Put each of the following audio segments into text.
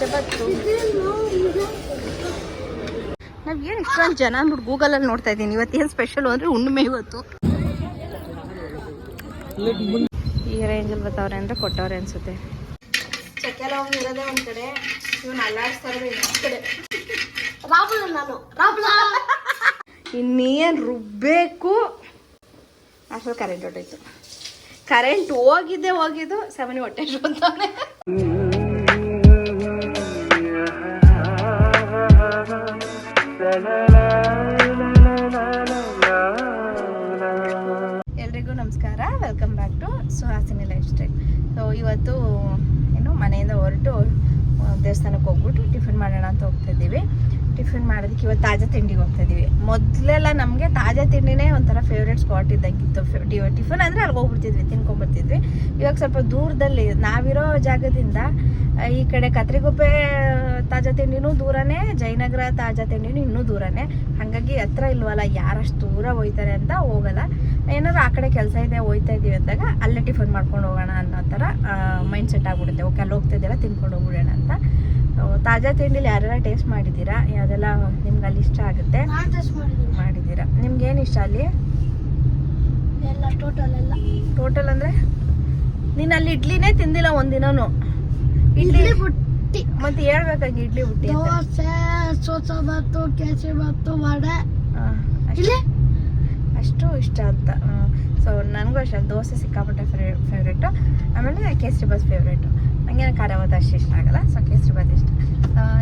ಚಪಾತು ನಾವ್ ಇಷ್ಟೊಂದು ಜನ ಅಂದ್ಬಿಟ್ಟು ಗೂಗಲಲ್ಲಿ ನೋಡ್ತಾ ಇದ್ದೀನಿ. ಇವತ್ತೇನು ಸ್ಪೆಷಲ್ ಅಂದ್ರೆ ಹುಣ್ಣಿಮೆ ಇವತ್ತು. ಈ ರೇಂಜಲ್ಲಿ ಬರ್ತಾವ್ರೆ ಅಂದ್ರೆ ಕೊಟ್ಟವ್ರೆ ಅನ್ಸುತ್ತೆ. ಚಕ್ಕೆಲ್ಲ ಹೋಗಿ ಇರೋದೇ ಒಂದ್ ಕಡೆ ಇವನ್ ಅಲ್ಲಾಡಿಸ್ತಾ ಇನ್ನೊಂದ್ ಕಡೆ ರಾಬುಲ ನಾನು ರಾಬುಲ ಇನ್ನೇನ್ ರುಬ್ಬೇಕು? ಅಸಲ್ ಕರೆಂಟ್ ಹೊಟ್ಟೋಯ್ತು ಕರೆಂಟ್ ಹೋಗಿದ್ದೆ ಹೋಗಿದ್ದು ಸೆವೆನಿ ಹೊಟ್ಟೆ ಅಂತಾನೆ ಎಲ್ರಿಗೂ ನಮಸ್ಕಾರ. Welcome back to Suhasini life style so ಇವತ್ತು ಏನು, ಮನೆಯಿಂದ ಹೊರಟು ದೇವಸ್ಥಾನಕ್ಕೆ ಹೋಗ್ಬಿಟ್ಟು ಟಿಫಿನ್ ಮಾಡೋಣ ಅಂತ ಹೋಗ್ತಾ ಇದ್ದೀವಿ. ಟಿಫಿನ್ ಮಾಡೋದಕ್ಕೆ ಇವತ್ತು ತಾಜಾ ತಿಂಡಿಗೆ ಹೋಗ್ತಾ ಇದ್ದೀವಿ. ಮೊದಲೆಲ್ಲ ನಮಗೆ ತಾಜಾ ತಿಂಡಿನೇ ಒಂಥರ ಫೇವ್ರೇಟ್ ಸ್ಪಾಟ್ ಇದ್ದಂಗಿತ್ತು. ಟಿಫಿನ್ ಅಂದರೆ ಅಲ್ಲಿ ಹೋಗ್ಬಿಡ್ತಿದ್ವಿ ತಿನ್ಕೊಂಡ್ಬರ್ತಿದ್ವಿ ಇವಾಗ ಸ್ವಲ್ಪ ದೂರದಲ್ಲಿ, ನಾವಿರೋ ಜಾಗದಿಂದ ಈ ಕಡೆ ಕತ್ರಿಗುಪ್ಪೆ ತಾಜಾ ತಿಂಡಿನೂ ದೂರನೇ ಜಯನಗರ ತಾಜಾ ತಿಂಡಿನೂ ಇನ್ನೂ ದೂರನೇ. ಹಾಗಾಗಿ ಹತ್ರ ಇಲ್ವಲ್ಲ ಯಾರಷ್ಟು ದೂರ ಹೋಯ್ತಾರೆ ಅಂತ ಹೋಗಲ್ಲ. ಏನಾದ್ರು ಆ ಕಡೆ ಕೆಲಸ ಇದೆ ಹೋಯ್ತಾ ಇದೀವಿ ಅಂದಾಗ ಅಲ್ಲೇ ಟಿಫನ್ ಮಾಡ್ಕೊಂಡು ಹೋಗೋಣ ಅನ್ನೋ ಥರ ಮೈಂಡ್ ಸೆಟ್ ಆಗ್ಬಿಡುತ್ತೆ. ಓಕೆ ಅಲ್ಲಿ ಹೋಗ್ತಾ ಇದೆಯಲ್ಲ ತಿನ್ಕೊಂಡು ಹೋಗ್ಬಿಡೋಣ ಅಂತ. ತಾಜಾ ತಿಂಡಿಲಿ ಯಾರೆಲ್ಲ ಟೇಸ್ಟ್ ಮಾಡಿದ್ದೀರಾ? ಯಾವ್ದೆಲ್ಲ ನಿಮ್ಗೆ ಅಲ್ಲಿ ಇಷ್ಟ ಆಗುತ್ತೆ? ಮಾಡಿದ್ದೀರಾ? ನಿಮ್ಗೆ ಏನು ಇಷ್ಟ ಅಲ್ಲಿ? ಎಲ್ಲ ಟೋಟಲ್ ಎಲ್ಲ. ಟೋಟಲ್ ಅಂದರೆ? ನೀನು ಅಲ್ಲಿ ಇಡ್ಲಿನೇ ತಿಂದಿಲ್ಲ ಒಂದಿನೂ ಇಡ್ಲಿ ಇಡ್ಲಿ ಬುಟ್ಟಿ ಮತ್ತೆ ಹೇಳ್ಬೇಕಾಗಿ ಇಡ್ಲಿ ಬುಟ್ಟಿ ದೋಸೆ ಸೋಸ ಬಾತು ಕೇಸರಿ ಬಾತು ವಡೆ. ಇಲ್ಲಿ? ಅಷ್ಟು ಇಷ್ಟ ಅಂತ. ಸೊ ನನಗೂ ಅಷ್ಟೇ ದೋಸೆ ಸಿಕ್ಕಾಪಟ್ಟೆ ಫೇವ್ರೇಟು ಆಮೇಲೆ ಕೇಸರಿ ಬಾತ್ ಫೇವ್ರೇಟು ನನಗೆ ಖಾರ ಬಾತ್ ಅಷ್ಟು ಇಷ್ಟ ಆಗಲ್ಲ ಸೊ ಕೇಸರಿ ಬಾತ್ ಇಷ್ಟ.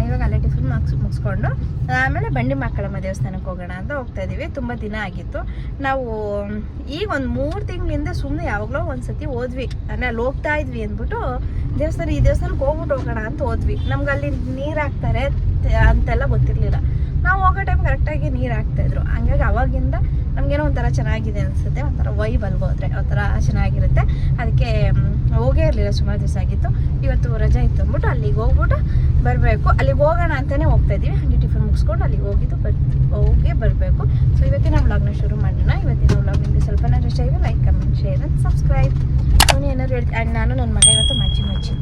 ಇವಾಗ ಅಲ್ಲೇ ಟಿಫಿನ್ ಮುಗಿಸ್ ಮುಗಿಸ್ಕೊಂಡು, ಆಮೇಲೆ ಬಂಡಿ ಮಕ್ಕಳಮ್ಮ ದೇವಸ್ಥಾನಕ್ಕೆ ಹೋಗೋಣ ಅಂತ ಹೋಗ್ತಾ ಇದ್ದೀವಿ ತುಂಬ ದಿನ ಆಗಿತ್ತು. ನಾವು ಈಗ ಒಂದು ಮೂರು ತಿಂಗಳಿಂದ ಸುಮ್ಮನೆ ಯಾವಾಗಲೋ ಒಂದು ಸತಿ ಹೋದ್ವಿ. ಅಂದರೆ ಅಲ್ಲಿ ಹೋಗ್ತಾ ಇದ್ವಿ ಅಂದ್ಬಿಟ್ಟು, ದೇವಸ್ಥಾನ, ಈ ದೇವಸ್ಥಾನಕ್ಕೆ ಹೋಗ್ಬಿಟ್ಟು ಹೋಗೋಣ ಅಂತ ಹೋದ್ವಿ. ನಮ್ಗೆ ಅಲ್ಲಿ ನೀರು ಹಾಕ್ತಾರೆ ಅಂತೆಲ್ಲ ಗೊತ್ತಿರಲಿಲ್ಲ. ನಾವು ಹೋಗೋ ಟೈಮ್ ಕರೆಕ್ಟಾಗಿ ನೀರು ಹಾಕ್ತಾಯಿದ್ರು ಹಂಗಾಗಿ ಅವಾಗಿಂದ ನಮಗೇನೋ ಒಂಥರ ಚೆನ್ನಾಗಿದೆ ಅನಿಸುತ್ತೆ. ಒಂಥರ ವೈಬ್ ಅಲ್ಲಿ ಹೋದ್ರೆ ಒಂಥರ ಚೆನ್ನಾಗಿರುತ್ತೆ. ಅದಕ್ಕೆ ಹೋಗೇ ಇರಲಿಲ್ಲ ಸುಮಾರು ದಿವಸ ಆಗಿತ್ತು. ಇವತ್ತು ರಜೆ ಇತ್ತು ಅಂದ್ಬಿಟ್ಟು ಅಲ್ಲಿಗೆ ಹೋಗ್ಬಿಟ್ಟು ಬರಬೇಕು. ಅಲ್ಲಿಗೆ ಹೋಗೋಣ ಅಂತಲೇ ಹೋಗ್ತಾ ಇದ್ದೀವಿ. ಹಾಗೆ ಟಿಫನ್ ಮುಗಿಸ್ಕೊಂಡು ಅಲ್ಲಿಗೆ ಹೋಗಿದ್ದು ಬರ್ ಹೋಗಿ ಬರಬೇಕು. ಸೊ ಇವತ್ತಿನ ವ್ಲಾಗ್ನ ಶುರು ಮಾಡೋಣ. ಇವತ್ತಿನ ವ್ಲಾಗ್ ನಿಮಗೆ ಸ್ವಲ್ಪ ಇಷ್ಟ ಆಗಿದೆ ಲೈಕ್ ಕಮೆಂಟ್ ಶೇರ್ ಅಂತ ಸಬ್ಸ್ಕ್ರೈಬ್ ಅವನು ಏನಾದ್ರು ಹೇಳ್ತೀನಿ ಆ್ಯಂಡ್ ನಾನು ನನ್ನ ಮಗ ಇವತ್ತು ಮಚ್ಚಿ ಮಚ್ಚಿ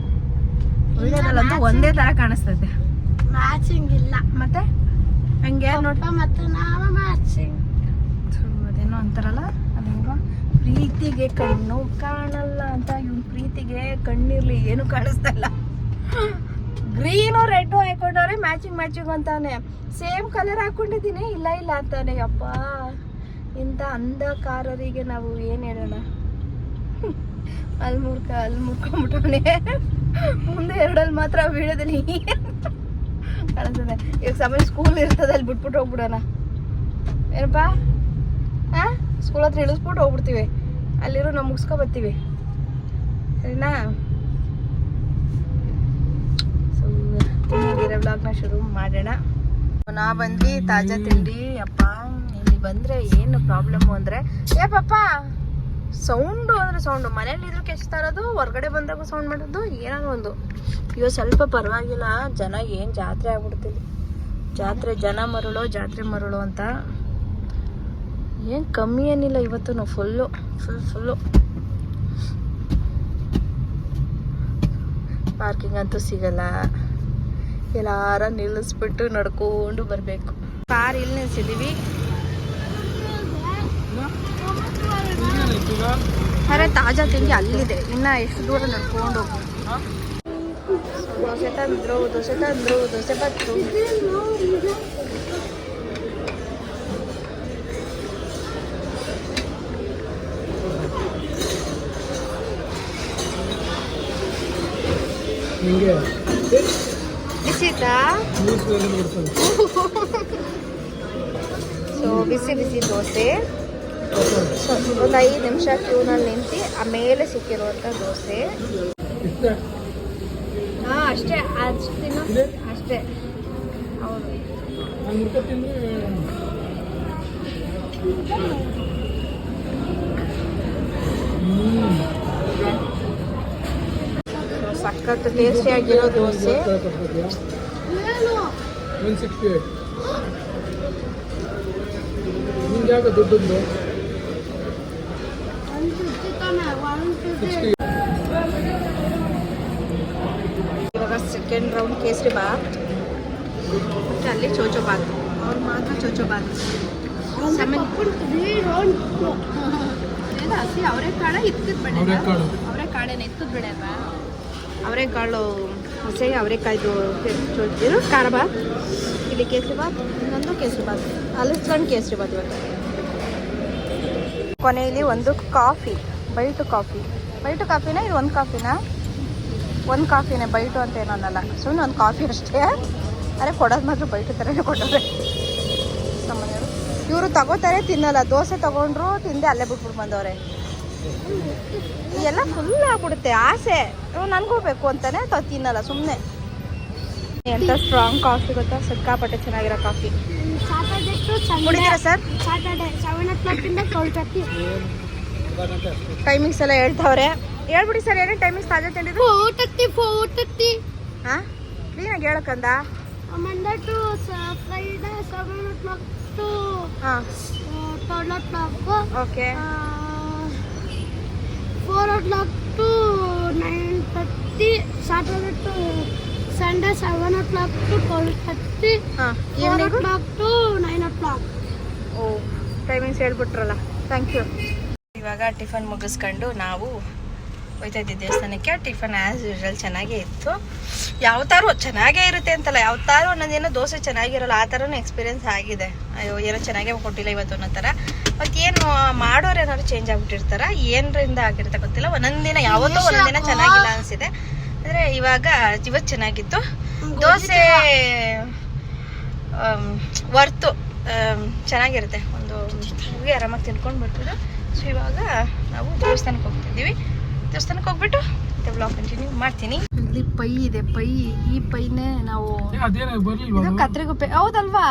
ವಿಡಿಯೋದಲ್ಲಂತೂ ಒಂದೇ ಥರ ಕಾಣಿಸ್ತದೆ. ಮ್ಯಾಚಿಂಗ್ ಇಲ್ಲ. ಮತ್ತೆ? ಹಂಗೆ ನೋಡಿ ಮತ್ತೆ ನಾವು ಮ್ಯಾಚಿಂಗ್ ಸೊ ಅದೇನೋ ಅಂತಾರಲ್ಲ ಅದೇನೋ. ಪ್ರೀತಿಗೆ ಕಣ್ಣು ಕಾಣಲ್ಲ ಅಂತ ಇವ್ನ ಪ್ರೀತಿಗೆ ಕಣ್ಣಿರ್ಲಿ ಏನು ಕಾಣಿಸ್ತಲ್ಲ ಗ್ರೀನು ರೆಡ್ ಹಾಕೊಂಡವ್ರೆ ಮ್ಯಾಚಿಂಗ್ ಮ್ಯಾಚಿಂಗ್ ಅಂತಾನೆ. ಸೇಮ್ ಕಲರ್ ಹಾಕೊಂಡಿದ್ದೀನಿ, ಇಲ್ಲ ಇಲ್ಲ ಅಂತಾನೆ. ಅಪ್ಪ ಇಂಥ ಅಂಧಕಾರರಿಗೆ ನಾವು ಏನು ಹೇಳೋಣ? ಅಲ್ಲಿ ಮುರ್ಕ ಅಲ್ಲಿ ಮುರ್ಕೊಂಬಿಟ್ಟವನೆ ಮುಂದೆ ಎರಡಲ್ಲಿ ಮಾತ್ರ ಬೀಳೋದಲ್ಲಿ. ಕಾಣಿಸ್ತದೆ. ಈಗ ಸಮಯ ಸ್ಕೂಲ್ ಇರ್ತದೆ, ಅಲ್ಲಿ ಬಿಟ್ಬಿಟ್ಟು ಹೋಗ್ಬಿಡೋಣ. ಏನಪ್ಪ? ಹಾಂ ಸ್ಕೂಲ್ ಹತ್ರ ಇಳಿಸ್ಬಿಟ್ಟು ಹೋಗ್ಬಿಡ್ತೀವಿ. ಅಲ್ಲಿರೋ ನಾವು ಮುಗಿಸ್ಕೊ ಬರ್ತೀವಿ. ಸರಿನಾ? ಇನ್ನೊಂದಿರೋ ವ್ಲಾಗ್ನ ಶುರು ಮಾಡೋಣ. ನಾ ಬಂದ್ವಿ ತಾಜಾ ತಿಂಡಿ, ಅಪ್ಪ ಇಲ್ಲಿ ಬಂದ್ರೆ ಏನು ಪ್ರಾಬ್ಲಮ್ಮು ಅಂದ್ರೆ, ಏ ಪಪ್ಪ ಸೌಂಡು ಅಂದರೆ ಸೌಂಡು ಮನೇಲಿ ಇದ್ರು ಕೆಚ್ತಾ ಇರೋದು, ಹೊರ್ಗಡೆ ಬಂದಾಗ ಸೌಂಡ್ ಮಾಡೋದು ಏನಾದ್ರು ಒಂದು. ಇವಾಗ ಸ್ವಲ್ಪ ಪರವಾಗಿಲ್ಲ, ಜನ ಏನು ಜಾತ್ರೆ ಆಗ್ಬಿಡ್ತಿಲ್ಲ ಜಾತ್ರೆ ಜನ ಮರಳು, ಜಾತ್ರೆ ಮರುಳು ಅಂತ. ಏನು ಕಮ್ಮಿ ಏನಿಲ್ಲ, ಇವತ್ತು ಫುಲ್ಲು ಫುಲ್ ಫುಲ್ಲು ಪಾರ್ಕಿಂಗ್ ಅಂತೂ ಸಿಗಲ್ಲ. ಎಲ್ಲಾರ ನಿಲ್ಲಿಸ್ಬಿಟ್ಟು ನಡ್ಕೊಂಡು ಬರಬೇಕು. ಕಾರ್ ಇಲ್ಲಿ ನಿಲ್ಸಿದೀವಿ. ಅರೆ, ತಾಜಾ ತಿಂಡಿ ಅಲ್ಲಿದೆ. ಇನ್ನ ಎಷ್ಟು ದೂರ ನಡ್ಕೊಂಡು ಹೋಗ್ಬೋದು ದೋಸೆ ತಂದ್ರು ದೋಸೆ ತಂದ್ರು, ದೋಸೆ ಬತ್ತು ನಿಮಗೆ ಬಿಸಿತಾ ಸೊ ಬಿಸಿ ಬಿಸಿ ದೋಸೆ. ಸೊ ಒಂದು ಐದು ನಿಮಿಷ ಕ್ಯೂನಲ್ಲಿ ನಿಂತು ಆಮೇಲೆ ಸಿಕ್ಕಿರುವಂಥ ದೋಸೆ. ಹಾಂ ಅಷ್ಟೇ. ಅಷ್ಟು ತಿನ್ನೋ. ಅಷ್ಟೇ. ಹೌದು ಸೊ ಸಖತ್ ಟೇಸ್ಟಿಯಾಗಿರೋ ದೋಸೆ ಏನು ಒನ್ ಸಿಕ್ಸ್ಟಿ ಏಟ್ ನಿಮ್ಗೆ ಯಾಕೆ ದುಡ್ಡುಂದು ಒನ್ ಫಿಫ್ಟಿ ತಾನೆ ಒನ್ ದೋಸೆ. ಸಿಕ್ಸ್ಟಿ ಇವಾಗ ಸೆಕೆಂಡ್ ರೌಂಡ್ ಕೇಸರಿ ಬಾತ್. ಮತ್ತು ಅಲ್ಲಿ ಚೋಚೋ ಬಾತ್. ಅವ್ರು ಮಾತ್ರ ಚೋಚೋ ಬಾತ್. ಹಸಿ ಅವರೆಕಾಳ ಇಕ್ಕದ್ ಬೇಡ ಅವರೆಕಾಳು. ಅವರೆಕಾಳೇನ ಇಕ್ಕದ್ ಬೇಡ ಅಲ್ವಾ ಅವರೆಕಾಳು ಹಸಿ ಅವರೆಕಾಯ್ದು ಖಾರ ಬಾತ್. ಇಲ್ಲಿ ಕೇಸರಿ ಬಾತ್, ಇನ್ನೊಂದು ಕೇಸರಿ ಬಾತ್. ಅಲಸ್ಕೊಂಡು ಕೇಸರಿ ಬಾತ್ ಇವತ್ತು. ಕೊನೆಯಲ್ಲಿ ಒಂದು ಕಾಫಿ ಬೈಟು ಕಾಫಿ. ಬೈಟು ಕಾಫಿನ ಇದು ಒಂದು ಕಾಫಿನಾ? ಒಂದು ಕಾಫಿನೇ ಬೈಟು ಅಂತ ಏನೋ ಅನ್ನಲ್ಲ. ಸುಮ್ಮನೆ ಒಂದು ಕಾಫಿ ಅಷ್ಟೇ. ಅರೆ, ಕೊಡೋದು ಮಾತ್ರ ಬೈಟು ಥರನೇ ಕೊಟ್ಟವ್ರೆ. ನಮ್ಮನೆಯವರು ಇವರು ತಗೋತಾರೆ, ತಿನ್ನಲ್ಲ. ದೋಸೆ ತಗೊಂಡ್ರು ತಿಂದೆ, ಅಲ್ಲೇ ಬಿಟ್ಬಿಟ್ಟು ಬಂದವ್ರೆ. ಎಲ್ಲ ಫುಲ್ ಆಗ್ಬಿಡುತ್ತೆ ಆಸೆ. ನನಗೂ ಬೇಕು ಅಂತಾನೆ ತ ತಿನ್ನಲ್ಲ ಸುಮ್ಮನೆ ಎಂತ ಸ್ಟ್ರಾಂಗ್ ಕಾಫಿ ಗೊತ್ತಾ? ಸಿಕ್ಕಾಪಟ್ಟೆ ಚೆನ್ನಾಗಿರೋ ಕಾಫಿ ಕುಡಿತೀರಾ ಸರ್ ಟೈಮಿಂಗ್ಸ್ ಎಲ್ಲ ಹೇಳ್ತಾವ್ರೆ. ಹೇಳ್ಬಿಡಿ ಸರ್ ಏನೇ ಟೈಮಿಂಗ್ಸ್ ತಾಜಾ ತರ್ಟಿ ಫೋರ್ ತರ್ಟಿ ಹಾಂ ಕ್ಲೀನಾಗಿ ಹೇಳಕ್ಕಂದ? Monday to Friday seven o'clock to ಹಾಂ. Twelve o'clock okay four o'clock to nine thirty Saturday to Sunday seven o'clock to twelve thirty four o'clock to nine o'clock oh timings ಹೇಳ್ಬಿಟ್ರಲ್ಲ. Thank you ಇವಾಗ tiffin ಮುಗಿಸ್ಕೊಂಡು ನಾವು ಹೋಯ್ತಾ ಇದ್ದೀವಿ ದೇವಸ್ಥಾನಕ್ಕೆ. Tiffin as usual ಚೆನ್ನಾಗೇ ಇತ್ತು. ಯಾವ ಥರ ಚೆನ್ನಾಗೇ ಇರುತ್ತೆ ಅಂತಲ್ಲ ಯಾವ ಥರ ಒಂದೊಂದೇನೋ ದೋಸೆ ಚೆನ್ನಾಗಿರಲ್ಲ ಆ ಥರನೂ ಎಕ್ಸ್ಪೀರಿಯೆನ್ಸ್ ಆಗಿದೆ. ಅಯ್ಯೋ ಏನೋ ಚೆನ್ನಾಗೇ ಕೊಟ್ಟಿಲ್ಲ ಇವತ್ತು ಅನ್ನೋ ಥರ. ಮತ್ತು ಏನು ಮಾಡೋರು ಏನಾದ್ರು ಚೇಂಜ್ ಆಗ್ಬಿಟ್ಟಿರ್ತಾರ? ಏನರಿಂದ ಆಗಿರುತ್ತೆ ಗೊತ್ತಿಲ್ಲ. ಒಂದೊಂದ್ ದಿನ ಯಾವತ್ತೋ ಒಂದ್ ದಿನ ಚೆನ್ನಾಗಿಲ್ಲ ಅನ್ಸಿದೆ. ಅಂದ್ರೆ ಇವಾಗ ಇವತ್ತು ಚೆನ್ನಾಗಿತ್ತು. ದೋಸೆ ವರ್ತು ಚೆನ್ನಾಗಿರುತ್ತೆ. ಒಂದು ಹೋಗಿ ಆರಾಮಾಗಿ ತಿನ್ಕೊಂಡು ಬರ್ತಿದ್ರು ಸೊ ಇವಾಗ ನಾವು ದೇವಸ್ಥಾನಕ್ಕೆ ಹೋಗ್ತಿದ್ದೀವಿ ದೇವಸ್ಥಾನಕ್ಕೆ ಹೋಗ್ಬಿಟ್ಟು ಮತ್ತೆ ಬ್ಲಾಗ್ ಕಂಟಿನ್ಯೂ ಮಾಡ್ತೀನಿ. ಇಲ್ಲಿ ಪೈ ಇದೆ ಪೈ. ಈ ಪೈನೇ ನಾವು ಕತ್ರಿಗುಪ್ಪೆ. ಹೌದಲ್ವಾ?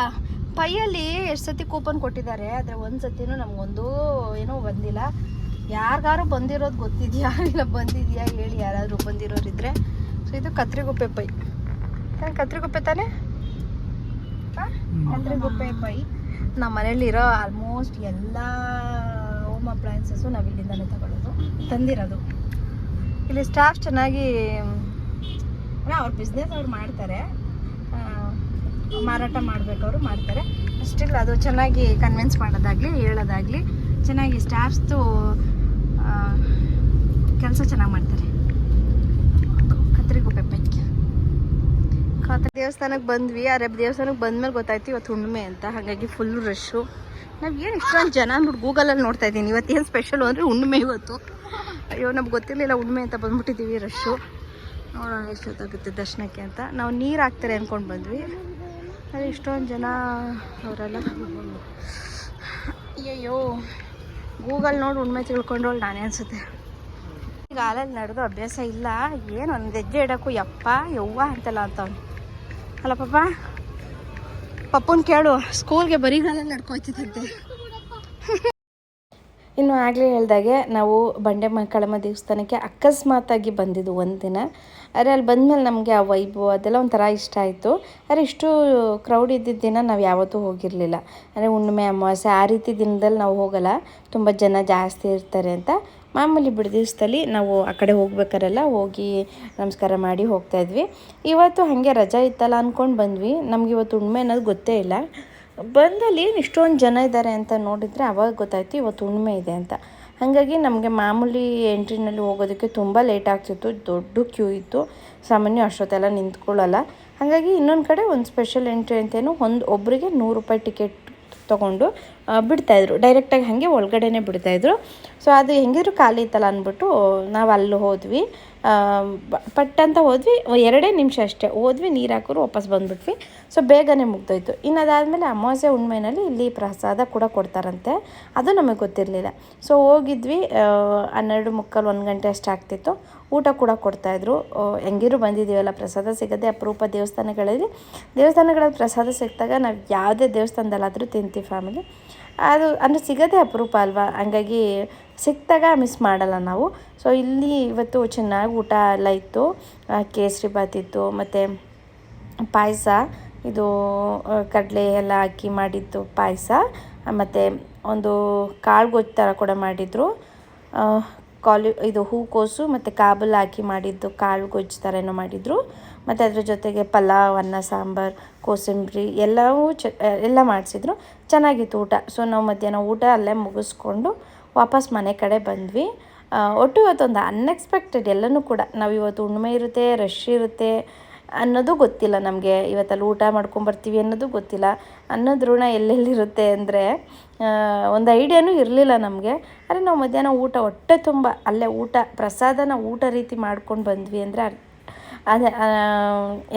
ಪೈಯಲ್ಲಿ ಎಷ್ಟು ಸತಿ ಕೂಪನ್ ಕೊಟ್ಟಿದ್ದಾರೆ ಆದರೆ ಒಂದು ಸತಿನೂ ನಮಗೊಂದು ಏನೋ ಬಂದಿಲ್ಲ. ಯಾರಿಗಾರು ಬಂದಿರೋದು ಗೊತ್ತಿದೆಯಾ? ಇಲ್ಲ ಬಂದಿದೆಯಾ ಹೇಳಿ ಯಾರಾದರೂ ಬಂದಿರೋರಿದ್ರೆ. ಸೊ ಇದು ಕತ್ರಿಗುಪ್ಪೆ ಪೈ. ತಾನೆ ಕತ್ರಿಗುಪ್ಪೆ ತಾನೆ? ಕತ್ರಿಗುಪ್ಪೆ ಪೈ. ನಮ್ಮ ಮನೇಲಿರೋ ಆಲ್ಮೋಸ್ಟ್ ಎಲ್ಲ ಹೋಮ್ ಅಪ್ಲಯನ್ಸಸ್ಸು ನಾವು ಇಲ್ಲಿಂದಲೇ ತಗೊಳ್ಳೋದು ತಂದಿರೋದು. ಇಲ್ಲಿ ಸ್ಟಾಫ್ ಚೆನ್ನಾಗಿ ಅವ್ರ ಬಿಸ್ನೆಸ್ ಅವ್ರು ಮಾಡ್ತಾರೆ. ಮಾರಾಟ ಮಾಡ್ಬೇಕು ಅವರು ಮಾಡ್ತಾರೆ. ಅಷ್ಟಿಲ್ಲ ಅದು ಚೆನ್ನಾಗಿ ಕನ್ವಿನ್ಸ್ ಮಾಡೋದಾಗಲಿ, ಹೇಳೋದಾಗಲಿ, ಚೆನ್ನಾಗಿ ಸ್ಟಾಫ್ಸ್ದು ಕೆಲಸ ಚೆನ್ನಾಗಿ ಮಾಡ್ತಾರೆ. ಕತ್ರಿಗೋಪೆ ಪೈಕಿ ಕತ್ರಿ ದೇವಸ್ಥಾನಕ್ಕೆ ಬಂದ್ವಿ. ಅರೆ ದೇವಸ್ಥಾನಕ್ಕೆ ಬಂದ್ಮೇಲೆ ಗೊತ್ತಾಯ್ತು ಇವತ್ತು ಹುಣ್ಣಿಮೆ ಅಂತ. ಹಾಗಾಗಿ ಫುಲ್ ರಶ್ಶು ನಾವು ಏನು ಇಷ್ಟೊಂದು ಜನ ಅಂದ್ಬಿಟ್ಟು ಗೂಗಲಲ್ಲಿ ನೋಡ್ತಾ ಇದ್ದೀನಿ. ಇವತ್ತೇನು ಸ್ಪೆಷಲ್ ಅಂದರೆ ಹುಣ್ಣಿಮೆ ಇವತ್ತು. ಅಯ್ಯೋ, ನಮ್ಗೆ ಗೊತ್ತಿರಲಿಲ್ಲ ಹುಣ್ಣಿಮೆ ಅಂತ ಬಂದ್ಬಿಟ್ಟಿದ್ದೀವಿ ರಶ್ಶು ನೋಡೋಣ ಎಷ್ಟೊತ್ತಾಗುತ್ತೆ ದರ್ಶನಕ್ಕೆ ಅಂತ. ನಾವು ನೀರು ಹಾಕ್ತಾರೆ ಅಂದ್ಕೊಂಡು ಬಂದ್ವಿ. ಅದೇ ಇಷ್ಟೊಂದು ಜನ ಅವರೆಲ್ಲ. ಅಯ್ಯಯ್ಯೋ, ಗೂಗಲ್ ನೋಡಿ ಉಣ್ಮೆ ತಿಳ್ಕೊಂಡು ನಾನೇ ಅನ್ಸುತ್ತೆ. ಈಗ ಹಾಲಲ್ಲಿ ನಡೆದು ಅಭ್ಯಾಸ ಇಲ್ಲ. ಏನು ಒಂದು ಹೆಜ್ಜೆ ಇಡೋಕ್ಕೂ ಯಪ್ಪ, ಯವ್ವ ಅಂತಲ್ಲ ಅಂತವ್ನು. ಅಲ್ಲ ಪಾಪ ಪಪ್ಪನ ಕೇಳು, ಸ್ಕೂಲ್ಗೆ ಬರೀ ಬರೀಗಾಲಲ್ಲಿ ನಡ್ಕೊಯ್ತಿದ್ದಂತೆ. ಇನ್ನು ಆಗಲೇ ಹೇಳ್ದಾಗೆ ನಾವು ಬಂಡೆ ಮಕ್ಕಳಮ್ಮ ದೇವಸ್ಥಾನಕ್ಕೆ ಅಕಸ್ಮಾತಾಗಿ ಬಂದಿದ್ದು ಒಂದು ದಿನ ಆದರೆ ಅಲ್ಲಿ ಬಂದಮೇಲೆ ನಮಗೆ ಆ ವೈಬು ಅದೆಲ್ಲ ಒಂಥರ ಇಷ್ಟ ಆಯಿತು. ಆದರೆ ಇಷ್ಟು ಕ್ರೌಡ್ ಇದ್ದಿದ್ದ ದಿನ ನಾವು ಯಾವತ್ತೂ ಹೋಗಿರಲಿಲ್ಲ. ಅಂದರೆ ಹುಣ್ಣಿಮೆ, ಅಮಾವಾಸ್ಯೆ ಆ ರೀತಿ ದಿನದಲ್ಲಿ ನಾವು ಹೋಗಲ್ಲ. ತುಂಬ ಜನ ಜಾಸ್ತಿ ಇರ್ತಾರೆ ಅಂತ ಮಾಮೂಲಿ ಬಿಡು ದಿವಸದಲ್ಲಿ ನಾವು ಆ ಕಡೆ ಹೋಗ್ಬೇಕಾರೆಲ್ಲ ಹೋಗಿ ನಮಸ್ಕಾರ ಮಾಡಿ ಹೋಗ್ತಾ ಇದ್ವಿ. ಇವತ್ತು ಹಾಗೆ ರಜಾ ಇತ್ತಲ್ಲ ಅಂದ್ಕೊಂಡು ಬಂದ್ವಿ. ನಮ್ಗೆ ಇವತ್ತು ಹುಣ್ಣಿಮೆ ಅನ್ನೋದು ಗೊತ್ತೇ ಇಲ್ಲ. ಬಂದಲ್ಲಿ ಇಷ್ಟೊಂದು ಜನ ಇದ್ದಾರೆ ಅಂತ ನೋಡಿದರೆ ಅವಾಗ ಗೊತ್ತಾಯ್ತು ಇವತ್ತು ಹುಣ್ಣಿಮೆ ಇದೆ ಅಂತ. ಹಾಗಾಗಿ ನಮಗೆ ಮಾಮೂಲಿ ಎಂಟ್ರಿನಲ್ಲಿ ಹೋಗೋದಕ್ಕೆ ತುಂಬ ಲೇಟ್ ಆಗ್ತಿತ್ತು, ದೊಡ್ಡ ಕ್ಯೂ ಇತ್ತು, ಸಾಮಾನ್ಯ ಅಷ್ಟೊತ್ತೆಲ್ಲ ನಿಂತ್ಕೊಳ್ಳಲ್ಲ. ಹಾಗಾಗಿ ಇನ್ನೊಂದು ಕಡೆ ಒಂದು ಸ್ಪೆಷಲ್ ಎಂಟ್ರಿ ಅಂತೇನು, ಒಂದು ಒಬ್ಬರಿಗೆ ನೂರು ರೂಪಾಯಿ ಟಿಕೆಟ್ ತೊಗೊಂಡು ಬಿಡ್ತಾಯಿದ್ರು ಡೈರೆಕ್ಟಾಗಿ ಹಾಗೆ ಒಳಗಡೆನೇ ಬಿಡ್ತಾಯಿದ್ರು ಸೊ ಅದು ಹೆಂಗಿದ್ರು ಖಾಲಿ ಇತ್ತಲ್ಲ ಅಂದ್ಬಿಟ್ಟು ನಾವು ಅಲ್ಲಿ ಹೋದ್ವಿ. ಪಟ್ ಅಂತ ಹೋದ್ವಿ. ಎರಡೇ ನಿಮಿಷ ಅಷ್ಟೇ. ಹೋದ್ವಿ, ನೀರು ಹಾಕೋರು ವಾಪಸ್ ಬಂದ್ಬಿಟ್ವಿ. ಸೊ ಬೇಗನೆ ಮುಗ್ದೋಯ್ತು. ಇನ್ನು ಅದಾದಮೇಲೆ ಅಮಾವಾಸ್ಯೆ ಹುಣ್ಣಿಮೆನಲ್ಲಿ ಇಲ್ಲಿ ಪ್ರಸಾದ ಕೂಡ ಕೊಡ್ತಾರಂತೆ. ಅದು ನಮಗೆ ಗೊತ್ತಿರಲಿಲ್ಲ. ಸೊ ಹೋಗಿದ್ವಿ. ಹನ್ನೆರಡು ಮುಕ್ಕಾಲು ಒಂದು ಗಂಟೆ ಅಷ್ಟು ಆಗ್ತಿತ್ತು. ಊಟ ಕೂಡ ಕೊಡ್ತಾಯಿದ್ರು ಹೆಂಗಿರು ಬಂದಿದ್ದೀವಲ್ಲ, ಪ್ರಸಾದ ಸಿಗದೆ ಅಪರೂಪ ದೇವಸ್ಥಾನಗಳಲ್ಲಿ. ದೇವಸ್ಥಾನಗಳಲ್ಲಿ ಪ್ರಸಾದ ಸಿಕ್ಕಿದಾಗ ನಾವು ಯಾವುದೇ ದೇವಸ್ಥಾನದಲ್ಲಾದರೂ ತಿಂತೀವಿ ಫ್ಯಾಮಿಲಿ ಅದು ಅಂದರೆ ಸಿಗೋದೇ ಅಪರೂಪ ಅಲ್ವಾ? ಹಂಗಾಗಿ ಸಿಕ್ಕಿದಾಗ ಮಿಸ್ ಮಾಡಲ್ಲ ನಾವು. ಸೊ ಇಲ್ಲಿ ಇವತ್ತು ಚೆನ್ನಾಗಿ ಊಟ ಎಲ್ಲ ಇತ್ತು. ಕೇಸರಿ ಬಾತ್ ಇತ್ತು, ಮತ್ತು ಪಾಯಸ, ಇದು ಕಡಲೆ ಎಲ್ಲ ಹಾಕಿ ಮಾಡಿದ್ದು ಪಾಯಸ ಮತ್ತು ಒಂದು ಕಾಳು ಗೊಜ್ಜು ಥರ ಕೂಡ ಮಾಡಿದರು. ಕಾಲಿ, ಇದು ಹೂಕೋಸು ಮತ್ತು ಕಾಬಲ್ ಹಾಕಿ ಮಾಡಿದ್ದು, ಕಾಳು ಗೊಜ್ಜು ಥರ ಏನೋ ಮಾಡಿದರು. ಮತ್ತು ಅದ್ರ ಜೊತೆಗೆ ಪಲಾವ್, ಅನ್ನ, ಸಾಂಬಾರು, ಕೋಸಂಬರಿ ಎಲ್ಲವೂ ಚ ಎಲ್ಲ ಮಾಡಿಸಿದ್ರು. ಚೆನ್ನಾಗಿತ್ತು ಊಟ. ಸೊ ನಾವು ಮಧ್ಯಾಹ್ನ ಊಟ ಅಲ್ಲೇ ಮುಗಿಸ್ಕೊಂಡು ವಾಪಸ್ ಮನೆ ಕಡೆ ಬಂದ್ವಿ. ಒಟ್ಟು ಇವತ್ತೊಂದು ಅನ್ಎಕ್ಸ್ಪೆಕ್ಟೆಡ್ ಎಲ್ಲನೂ ಕೂಡ. ನಾವು ಇವತ್ತು ಹುಣ್ಣಿಮೆ ಇರುತ್ತೆ ರಶ್ ಇರುತ್ತೆ. ಅನ್ನೋದು ಗೊತ್ತಿಲ್ಲ ನಮಗೆ. ಇವತ್ತಲ್ಲಿ ಊಟ ಮಾಡ್ಕೊಂಬರ್ತೀವಿ ಅನ್ನೋದು ಗೊತ್ತಿಲ್ಲ. ಅನ್ನೋದು ಋಣ ಎಲ್ಲೆಲ್ಲಿರುತ್ತೆ ಅಂದರೆ ಒಂದು ಐಡಿಯಾನೂ ಇರಲಿಲ್ಲ ನಮಗೆ. ಆದರೆ ನಾವು ಮಧ್ಯಾಹ್ನ ಊಟ ಹೊಟ್ಟೆ ತುಂಬ, ಅಲ್ಲೇ ಊಟ, ಪ್ರಸಾದನ ಊಟ ರೀತಿ ಮಾಡ್ಕೊಂಡು ಬಂದ್ವಿ ಅಂದರೆ ಅದೇ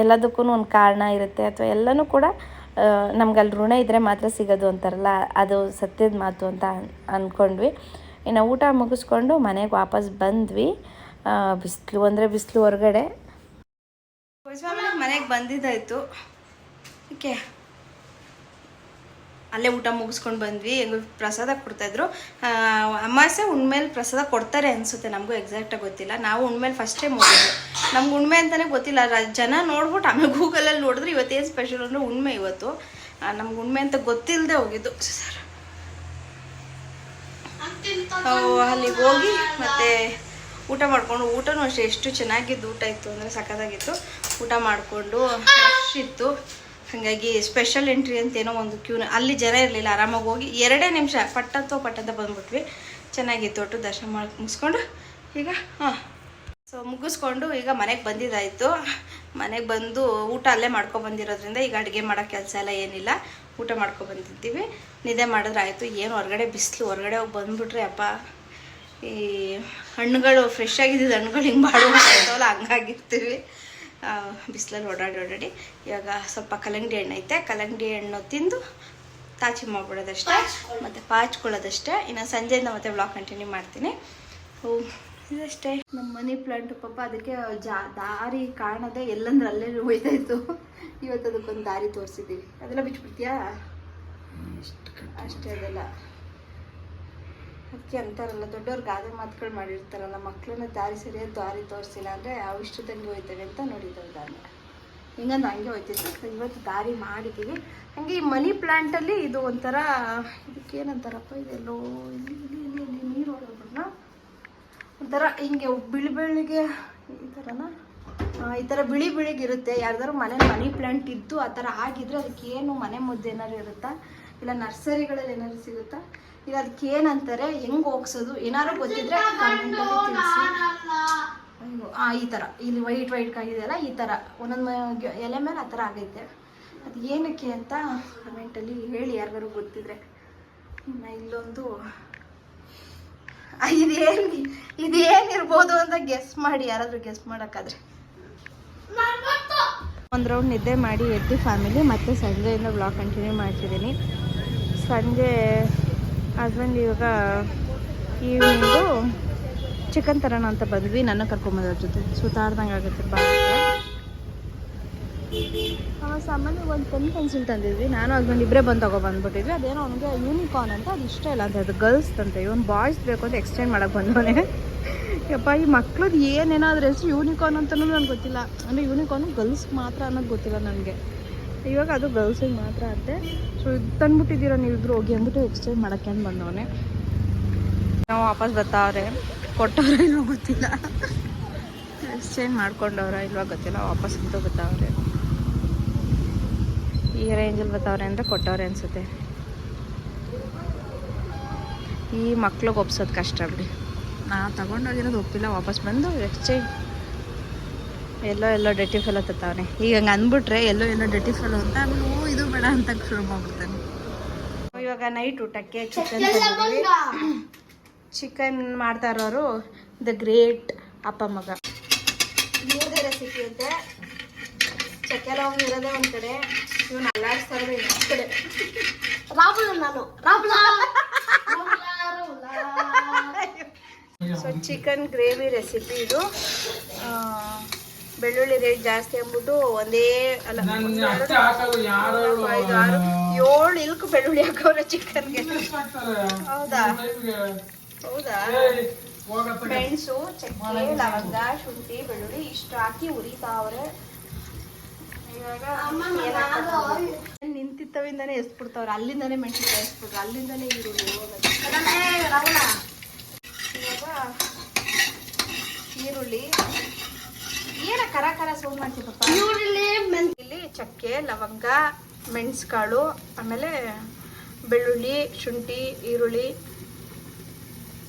ಎಲ್ಲದಕ್ಕೂ ಒಂದು ಕಾರಣ ಇರುತ್ತೆ. ಅಥವಾ ಎಲ್ಲನೂ ಕೂಡ ನಮ್ಗೆ ಅಲ್ಲಿ ಋಣ ಇದ್ದರೆ ಮಾತ್ರ ಸಿಗೋದು ಅಂತಾರಲ್ಲ, ಅದು ಸತ್ಯದ ಮಾತು ಅಂತ ಅಂದ್ಕೊಂಡ್ವಿ ಇನ್ನು ಊಟ ಮುಗಿಸ್ಕೊಂಡು ಮನೆಗೆ ವಾಪಸ್ ಬಂದ್ವಿ. ಬಿಸಿಲು, ಅಂದರೆ ಬಿಸಿಲು ಹೊರಗಡೆ. ಮನೆಗೆ ಬಂದಿದ್ದಾಯಿತು. ಓಕೆ. ಅಲ್ಲೇ ಊಟ ಮುಗಿಸ್ಕೊಂಡು ಬಂದ್ವಿ ಹೆಂಗೋ ಪ್ರಸಾದ ಕೊಡ್ತಾಯಿದ್ರು ಅಮಾಸೆ ಉಣ್ಮೇಲೆ ಪ್ರಸಾದ ಕೊಡ್ತಾರೆ ಅನಿಸುತ್ತೆ ನಮಗೂ ಎಕ್ಸಾಕ್ಟಾಗಿ ಗೊತ್ತಿಲ್ಲ. ನಾವು ಉಣ್ಮೇಲೆ ಫಸ್ಟ್ ಟೈಮ್ ಹೋಗಿದ್ವಿ. ನಮ್ಗೆ ಉಣ್ಮೆ ಅಂತಲೇ ಗೊತ್ತಿಲ್ಲ ಜನ ನೋಡ್ಬಿಟ್ಟು ಆಮೇಲೆ ಗೂಗಲಲ್ಲಿ ನೋಡಿದ್ರೆ ಇವತ್ತೇನು ಸ್ಪೆಷಲ್ ಅಂದರೆ ಉಣ್ಮೆ ಇವತ್ತು. ನಮ್ಗೆ ಉಣ್ಮೆ ಅಂತ ಗೊತ್ತಿಲ್ಲದೆ ಹೋಗಿದ್ದು. ಸರ್. ಅಲ್ಲಿಗೆ ಹೋಗಿ ಮತ್ತೆ ಊಟ ಮಾಡಿಕೊಂಡು, ಊಟನೂ ಅಷ್ಟೇ, ಎಷ್ಟು ಚೆನ್ನಾಗಿದ್ದು ಊಟ ಇತ್ತು ಅಂದರೆ ಸಖತ್ತಾಗಿತ್ತು. ಊಟ ಮಾಡಿಕೊಂಡು ಫ್ರೆಶ್ ಇತ್ತು. ಹಾಗಾಗಿ ಸ್ಪೆಷಲ್ ಎಂಟ್ರಿ ಅಂತ ಏನೋ ಒಂದು ಕ್ಯೂನ ಅಲ್ಲಿ ಜನ ಇರಲಿಲ್ಲ, ಆರಾಮಾಗಿ ಹೋಗಿ ಎರಡೇ ನಿಮಿಷ ಪಟ್ಟಂತೋ ಪಟ್ಟಂತ ಬಂದ್ಬಿಟ್ವಿ. ಚೆನ್ನಾಗಿತ್ತು ಒಟ್ಟು ದರ್ಶನ ಮಾಡಿ ಮುಗಿಸ್ಕೊಂಡು ಈಗ, ಹಾಂ. ಸೊ ಮುಗಿಸ್ಕೊಂಡು ಈಗ ಮನೆಗೆ ಬಂದಿದ್ದಾಯಿತು. ಮನೆಗೆ ಬಂದು ಊಟ ಅಲ್ಲೇ ಮಾಡ್ಕೊ ಬಂದಿರೋದ್ರಿಂದ ಈಗ ಅಡುಗೆ ಮಾಡೋ ಕೆಲಸ ಎಲ್ಲ ಏನಿಲ್ಲ. ಊಟ ಮಾಡ್ಕೊ ಬಂದಿದ್ದೀವಿ. ನಿದ್ದೆ ಮಾಡಿದ್ರೆ ಆಯಿತು. ಏನು ಹೊರಗಡೆ ಬಿಸಿಲು, ಹೊರಗಡೆ ಹೋಗಿ ಬಂದ್ಬಿಟ್ರೆ ಅಪ್ಪ ಈ ಹಣ್ಣುಗಳು ಫ್ರೆಶ್ ಆಗಿದ್ದಿದ್ದು ಹಣ್ಣುಗಳು ಹಿಂಗೆ ಮಾಡುವಲ್ಲ ಹಂಗಾಗಿರ್ತೀವಿ. ಬಿಸಿಲಲ್ಲಿ ಓಡಾಡಿ ಓಡಾಡಿ. ಇವಾಗ ಸ್ವಲ್ಪ ಕಲಂಗಡಿ ಹಣ್ಣು ಐತೆ. ಕಲಂಗಡಿ ಹಣ್ಣು ತಿಂದು ತಾಚಿ ಮಾಡ್ಬಿಡೋದಷ್ಟೇ. ಮತ್ತು ಪಾಚ್ಕೊಳ್ಳೋದಷ್ಟೇ. ಇನ್ನು ಸಂಜೆಯಿಂದ ಮತ್ತೆ ಬ್ಲಾಗ್ ಕಂಟಿನ್ಯೂ ಮಾಡ್ತೀನಿ. ಹ್ಞೂ ಇದಷ್ಟೇ. ನಮ್ಮ ಮನಿ ಪ್ಲಾಂಟ್ ಪಾಪ ಅದಕ್ಕೆ ಜಾ ದಾರಿ ಕಾಣದೆ ಎಲ್ಲಂದ್ರೆ ಅಲ್ಲೇ ಹೋಯ್ತಾಯಿತ್ತು ಇವತ್ತು ಅದಕ್ಕೊಂದು ದಾರಿ ತೋರಿಸಿದ್ದೀವಿ. ಅದೆಲ್ಲ ಬಿಚ್ಬಿಡ್ತೀಯಾ? ಅಷ್ಟೇ ಅದೆಲ್ಲ. ಅದಕ್ಕೆ ಅಂತಾರಲ್ಲ ದೊಡ್ಡವ್ರು ಗಾದೆ ಮಾತುಗಳು ಮಾಡಿರ್ತಾರಲ್ಲ ಮಕ್ಕಳನ್ನ ದಾರಿ ಸರಿಯಾದ ದಾರಿ ತೋರಿಸಿಲ್ಲ ಅಂದರೆ ಅವು ಇಷ್ಟದಂಗೆ ಹೋಯ್ತವೆ ಅಂತ ನೋಡಿದ್ದಾರೆ ದಾರಿ ಹಿಂಗಂದು ಹಂಗೆ ಹೋಯ್ತಿತ್ತು ಇವತ್ತು ದಾರಿ ಮಾಡಿದ್ದೀವಿ ಹಾಗೆ ಈ ಮನಿ ಪ್ಲ್ಯಾಂಟಲ್ಲಿ ಇದು ಒಂಥರ, ಇದಕ್ಕೆ ಏನಂತಾರಪ್ಪ, ಇದೆಲ್ಲೋ, ಇಲ್ಲಿ ಇಲ್ಲಿ ಇಲ್ಲಿ ಇಲ್ಲಿ ನೀರು ಹೊಡೋದ್ಬಿಟ್ನ? ಒಂಥರ ಹಿಂಗೆ ಬಿಳಿ ಬೆಳಿಗ್ಗೆ ಈ ಥರನ ಈ ಥರ ಬಿಳಿ ಬಿಳಿಗಿರುತ್ತೆ ಯಾರ್ದಾರು ಮನೆ, ಮನಿ ಪ್ಲ್ಯಾಂಟ್ ಇದ್ದು ಆ ಥರ ಆಗಿದ್ರೆ ಅದಕ್ಕೆ ಏನು ಮನೆ ಮುದ್ದೆ ಏನಾದ್ರು ಇರುತ್ತಾ? ಇಲ್ಲ ನರ್ಸರಿಗಳಲ್ಲಿ ಏನಾದ್ರು ಸಿಗುತ್ತಾ? ಇಲ್ಲ ಅದಕ್ಕೆ ಏನಂತಾರೆ ಹೆಂಗ್ ಹೋಗ್ಸೋದು? ಏನಾದ್ರು ಗೊತ್ತಿದ್ರೆ ಕಮೆಂಟಲ್ಲಿ ತಿಳಿಸಿ. ಆ ಈ ಥರ ಇಲ್ಲಿ ವೈಟ್ ವೈಟ್ ಆಗಿದೆಯಲ್ಲ ಈ ಥರ ಒಂದೊಂದು ಎಲೆ ಮೇಲೆ ಆ ಥರ ಆಗೈತೆ. ಅದು ಏನಕ್ಕೆ ಅಂತ ಕಮೆಂಟಲ್ಲಿ ಹೇಳಿ ಯಾರಿಗಾರು ಗೊತ್ತಿದ್ರೆ. ಇನ್ನು ಇಲ್ಲೊಂದು ಇದೇನು ಇದೇನಿರ್ಬೋದು ಅಂತ ಗೆಸ್ ಮಾಡಿ ಯಾರಾದರೂ ಗೆಸ್ ಮಾಡೋಕ್ಕಾದ್ರೆ. ಒಂದು ರೌಂಡ್ ನಿದ್ದೆ ಮಾಡಿ ಎದ್ದು ಫ್ಯಾಮಿಲಿ ಮತ್ತೆ ಸಂಜೆಯಿಂದ ಬ್ಲಾಗ್ ಕಂಟಿನ್ಯೂ ಮಾಡ್ತಿದ್ದೀನಿ. ಸಂಜೆ ಹಸ್ಬೆಂಡ್ ಇವಾಗ ಈವ್ನಿಂಗು ಚಿಕನ್ ತರೋಣ ಅಂತ ಬಂದ್ವಿ. ನನ್ನ ಕರ್ಕೊಂಬಂದ್ರ ಜೊತೆ. ಸುತ್ತಾಡ್ದಂಗೆ ಆಗುತ್ತೆ, ಬಾ ಸಾಮಾನ್ಯ ಒಂದು ಪೆನ್ ಪೆನ್ಸಿಲ್ ತಂದಿದ್ವಿ. ನಾನು ಹಸ್ಬೆಂಡ್ ಇಬ್ಬರೇ ಬಂದು ತಗೊಬಂದ್ಬಿಟ್ಟಿದ್ವಿ ಅದೇನೋ ಅವ್ನಿಗೆ ಯೂನಿಕಾರ್ನ್ ಅಂತ, ಅದು ಇಷ್ಟ ಇಲ್ಲ. ಅಂತ ಅದು ಗರ್ಲ್ಸ್ ಅಂತ ಇವನು ಬಾಯ್ಸ್ ಬೇಕು ಅಂತ ಎಕ್ಸ್ಚೇಂಜ್ ಮಾಡಕ್ಕೆ ಬಂದವನೇ. ಯಪ್ಪ, ಈ ಮಕ್ಳದ್ದು ಏನೇನಾದ್ರೂ ಹೆಸರು ಯೂನಿಕಾರ್ನ್ ಅಂತಲೂ ನನಗೆ ಗೊತ್ತಿಲ್ಲ. ಅಂದರೆ ಯೂನಿಕಾರ್ನ್ ಗರ್ಲ್ಸ್ ಮಾತ್ರ ಅನ್ನೋದು ಗೊತ್ತಿಲ್ಲ ನನಗೆ. ಇವಾಗ ಅದು ಗರ್ಲ್ಸಿಗೆ ಮಾತ್ರ ಅಂತೆ. ಸೊ ಇದು ತಂದ್ಬಿಟ್ಟಿದ್ದೀರ ನೀವಿಬ್ರು ಹೋಗಿ ಅಂದ್ಬಿಟ್ಟು ಎಕ್ಸ್ಚೇಂಜ್ ಮಾಡೋಕ್ಕೆ ಅಂತ ಬಂದವನೇ. ನಾವು ವಾಪಸ್ ಬರ್ತಾವ್ರೆ. ಕೊಟ್ಟವ್ರೆ ಗೊತ್ತಿಲ್ಲ. ಎಕ್ಸ್ಚೇಂಜ್ ಮಾಡ್ಕೊಂಡವ್ರ ಇಲ್ವಾ ಗೊತ್ತಿಲ್ಲ. ವಾಪಸ್ ಅಂತೂ ಬರ್ತಾವ್ರೆ. ಈ ರೇಂಜಲ್ಲಿ ಬರ್ತಾವ್ರೆ ಅಂದರೆ ಕೊಟ್ಟವ್ರೆ ಅನಿಸುತ್ತೆ. ಈ ಮಕ್ಳಿಗೆ ಒಪ್ಸೋದು ಕಷ್ಟ ಬಿಡಿ. ನಾ ತಗೊಂಡೋಗಿರೋದು ಒಪ್ಪಿಲ್ಲ, ವಾಪಸ್ ಬಂದು ಎಕ್ಸ್ಚೇಂಜ್ ಎಲ್ಲೋ ಎಲ್ಲೋ ಡಟ್ಟಿ ಫೆಲೋ ತತ್ತವನೆ. ಈಗ ಹಂಗೆ ಅಂದ್ಬಿಟ್ರೆ ಎಲ್ಲೋ ಎಲ್ಲೋ ಡಟ್ಟಿ ಫೆಲೋ ಅಂತ ಆಮೇಲೆ ಓ ಇದು ಬೇಡ ಅಂತ ಶುರು ಮಾಡ್ಬಿಡ್ತಾನೆ ಇವಾಗ ನೈಟ್ ಊಟಕ್ಕೆ ಚಿಕನ್ ಚಿಕನ್ ಮಾಡ್ತಾ ಇರೋರು ದ ಗ್ರೇಟ್ ಅಪ್ಪ ಮಗ. ಇವ್ರದೇ ರೆಸಿಪಿ ಅಂತೆ. ಚಕ್ಕೆ ಲವಂಗ ಇರೋದೇ ಒಂದು ಕಡೆ. ಇವನು ಅಲ್ಲಾಡಿಸ್ತಾ ಇರೋದು ಇನ್ನೊಂದು ಕಡೆ. ರಾಹುಲ್ ನಾನು. Rahul so chicken gravy recipe ಇದು. ಬೆಳ್ಳುಳ್ಳಿ ರೇಟ್ ಜಾಸ್ತಿ ಅಂದ್ಬಿಟ್ಟು ಒಂದೇ ಅಲ್ಲ ಐದು ಆರು ಏಳು ಇಲ್ಕು ಬೆಳ್ಳುಳ್ಳಿ ಹಾಕೋರೆ ಚಿಕನ್ಗೆ ಹೌದಾ? ಹೌದಾ? ಮೆಣಸು ಚಕ್ಕೆ ಲವಂಗ ಶುಂಠಿ ಬೆಳ್ಳುಳ್ಳಿ ಇಷ್ಟು ಹಾಕಿ ಉರಿತಾವ್ರೆ? ನಿಂತಿತ್ತವಿಂದಾನೆ ಎಸ್ಬಿಡ್ತಾವ್ರೆ. ಅಲ್ಲಿಂದಾನೆ ಮೆಣಸಿನ್ಕಾಯಿ ಎಸ್ಬಿಟ್ರು ಅಲ್ಲಿಂದಾನೆ ಈರುಳ್ಳಿ ಇವಾಗ ಈರುಳ್ಳಿ ಏನ ಕರ ಕರ ಸೌಂಡ್ ಮಾಡ್ತೀವಿ ಪಾಪ ಇಲ್ಲಿ ಚಕ್ಕೆ ಲವಂಗ ಮೆಣಸುಕಾಳು ಆಮೇಲೆ ಬೆಳ್ಳುಳ್ಳಿ ಶುಂಠಿ ಈರುಳ್ಳಿ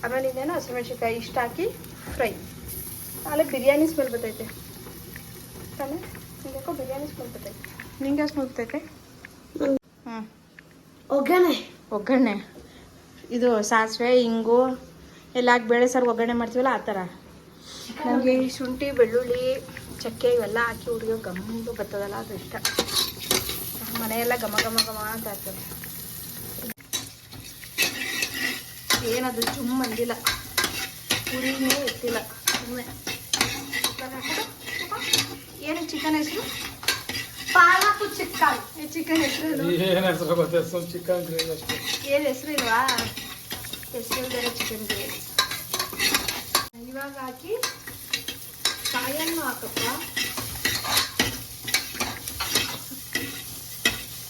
ಆಮೇಲೆ ಇನ್ನೇನು ಹಸಿಮೆಣ್ಸಿನ್ಕಾಯಿ ಇಷ್ಟ ಹಾಕಿ ಫ್ರೈ. ಆಮೇಲೆ ಬಿರಿಯಾನಿ ಸ್ಮೆಲ್ ಬರ್ತೈತೆ. ತಾನೆ? ಬಿರಿಯಾನಿ ಸ್ಮೆಲ್ ಬರ್ತೈತೆ. ನಿಂಗೆ ಸ್ಮೆಲ್ ಬರ್ತೈತೆ? ಹ್ಞೂ ಒಗ್ಗರಣೆ. ಒಗ್ಗರಣೆ. ಇದು ಸಾಸಿವೆ ಇಂಗು ಎಲ್ಲ ಹಾಕಿ ಬೇಳೆ ಸಾರು ಒಗ್ಗರಣೆ ಮಾಡ್ತೀವಲ್ಲ ಆ ಥರ ನನಗೆ ಈ ಶುಂಠಿ ಬೆಳ್ಳುಳ್ಳಿ ಚಕ್ಕೆ ಇವೆಲ್ಲ ಹಾಕಿ ಹುರಿಯೋ ಗಮ್ಮು ಬರ್ತದಲ್ಲ ಅದು ಇಷ್ಟ. ಮನೆಯೆಲ್ಲ ಘಮ ಘಮ ಘಮ ಅಂತ ಆಗ್ತದೆ. ಏನದು ಚುಮ್ ಅಂದಿಲ್ಲ. ಹುರಿನೇ ಎತ್ತಿಲ್ಲ ಸುಮ್ಮನೆ ಏನು ಚಿಕನ್ ಹೆಸರು? ಪಾಲಕು ಚಿಕ್ಕನ್. ಚಿಕನ್ ಹೆಸರು ಏನು? ಹೆಸರು ಚಿಕನ್ ಗ್ರೇವಿ ಅಷ್ಟೇ. ಏನು ಹೆಸರು ಇಲ್ವಾ? ಹೆಸರು ಬೇರೆ ಚಿಕನ್ ಗ್ರೇವಿ. ಇವಾಗ ಹಾಕಿ ಕಾಯನ್ನು ಹಾಕಪ್ಪ.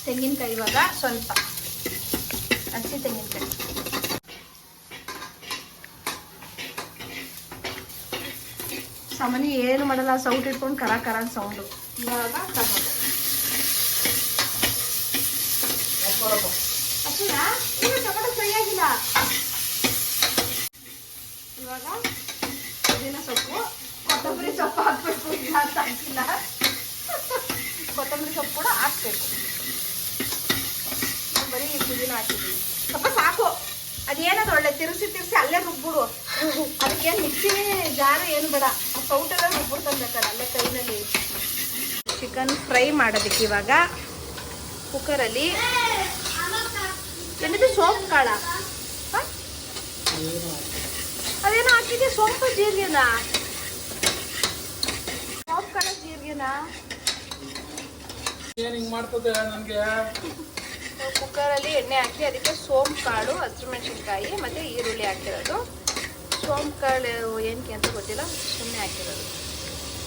ತೆಂಗಿನಕಾಯಿ ಇವಾಗ ಸ್ವಲ್ಪ. ಹಸಿ ತೆಂಗಿನಕಾಯಿ. ಸಾಮಾನ್ಯ ಏನು ಮಾಡಲ್ಲ ಸೌಟ್ ಇಟ್ಕೊಂಡು ಕರ ಕರ ಸೌಂಡು ಇವಾಗ ಟೊಮೊಟೊ ಅಷ್ಟೇನಾ ಟೊಮೊಟೊ ಸರಿಯಾಗಿಲ್ಲ ಫ್ರೈ ಆಗಿಲ್ಲ. ಇವಾಗ ಸೊಪ್ಪು ಹಾಕ್ಬೇಕು, ಇಲ್ಲ ಅಂತ ಹಾಕಿಲ್ಲ ಕೊತ್ತಂಬರಿ ಸೊಪ್ಪು ಕೂಡ ಹಾಕ್ಬೇಕು. ಬರೀ ಪುದೀನ ಹಾಕಿದ್ದೀನಿ. ಸ್ವಲ್ಪ ಸಾಕು. ಅದೇನದು ಒಳ್ಳೆ, ತಿರುಸಿ ತಿರುಸಿ ಅಲ್ಲೇ ರುಬ್ಬಿಡು. ಅದಕ್ಕೇನು ಮಿಕ್ಸಿ ಜಾರು ಏನು ಬೇಡ. ಆ ಸೌಟೆಲ್ಲ ರುಬ್ಬಿಡ್ ಬೇಕಾದ್ರೆ ಅಲ್ಲೇ ಕೈನಲ್ಲಿ. ಚಿಕನ್ ಫ್ರೈ ಮಾಡೋದಕ್ಕೆ ಇವಾಗ ಕುಕ್ಕರಲ್ಲಿ ಏನಿದೆ? ಸೋಂಪು ಕಾಳ? ಅದೇನೋ ಹಾಕಿದ್ಯಾ? ಸೋಂಪು ಜೀರಿಗೆನಾ ಏನು ಹಿಂಗೆ ಮಾಡ್ತದೆ ನನಗೆ? ಕುಕ್ಕರಲ್ಲಿ ಎಣ್ಣೆ ಹಾಕಿ ಅದಕ್ಕೆ ಸೋಂಪು ಕಾಳು ಹಸಿರು ಮೆಣಸಿನ್ಕಾಯಿ ಮತ್ತು ಈರುಳ್ಳಿ ಹಾಕಿರೋದು. ಸೋಂಪು ಕಾಳು ಏನಕ್ಕೆ ಅಂತ ಗೊತ್ತಿಲ್ಲ ಸುಮ್ಮನೆ ಹಾಕಿರೋದು.